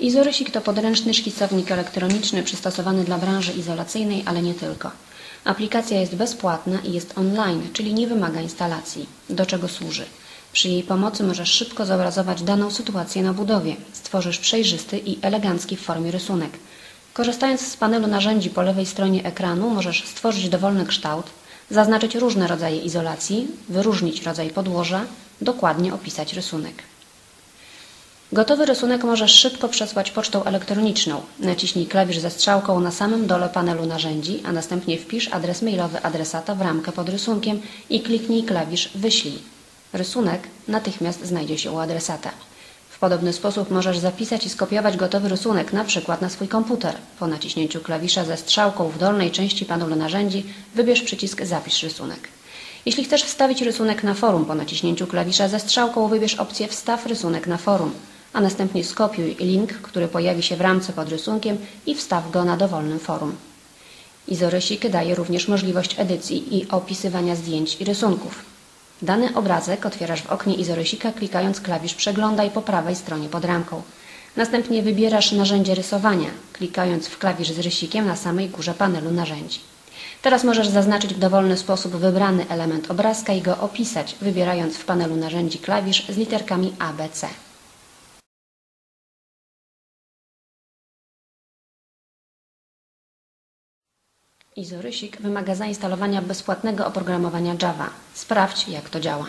Izorysik to podręczny szkicownik elektroniczny przystosowany dla branży izolacyjnej, ale nie tylko. Aplikacja jest bezpłatna i jest online, czyli nie wymaga instalacji. Do czego służy? Przy jej pomocy możesz szybko zobrazować daną sytuację na budowie. Stworzysz przejrzysty i elegancki w formie rysunek. Korzystając z panelu narzędzi po lewej stronie ekranu możesz stworzyć dowolny kształt, zaznaczyć różne rodzaje izolacji, wyróżnić rodzaj podłoża, dokładnie opisać rysunek. Gotowy rysunek możesz szybko przesłać pocztą elektroniczną. Naciśnij klawisz ze strzałką na samym dole panelu narzędzi, a następnie wpisz adres mailowy adresata w ramkę pod rysunkiem i kliknij klawisz Wyślij. Rysunek natychmiast znajdzie się u adresata. W podobny sposób możesz zapisać i skopiować gotowy rysunek, na przykład na swój komputer. Po naciśnięciu klawisza ze strzałką w dolnej części panelu narzędzi wybierz przycisk Zapisz rysunek. Jeśli chcesz wstawić rysunek na forum, po naciśnięciu klawisza ze strzałką wybierz opcję Wstaw rysunek na forum a następnie skopiuj link, który pojawi się w ramce pod rysunkiem i wstaw go na dowolnym forum. Izorysik daje również możliwość edycji i opisywania zdjęć i rysunków. Dany obrazek otwierasz w oknie Izorysika klikając klawisz Przeglądaj po prawej stronie pod ramką. Następnie wybierasz narzędzie rysowania, klikając w klawisz z rysikiem na samej górze panelu narzędzi. Teraz możesz zaznaczyć w dowolny sposób wybrany element obrazka i go opisać, wybierając w panelu narzędzi klawisz z literkami ABC. Izorysik wymaga zainstalowania bezpłatnego oprogramowania Java. Sprawdź, jak to działa.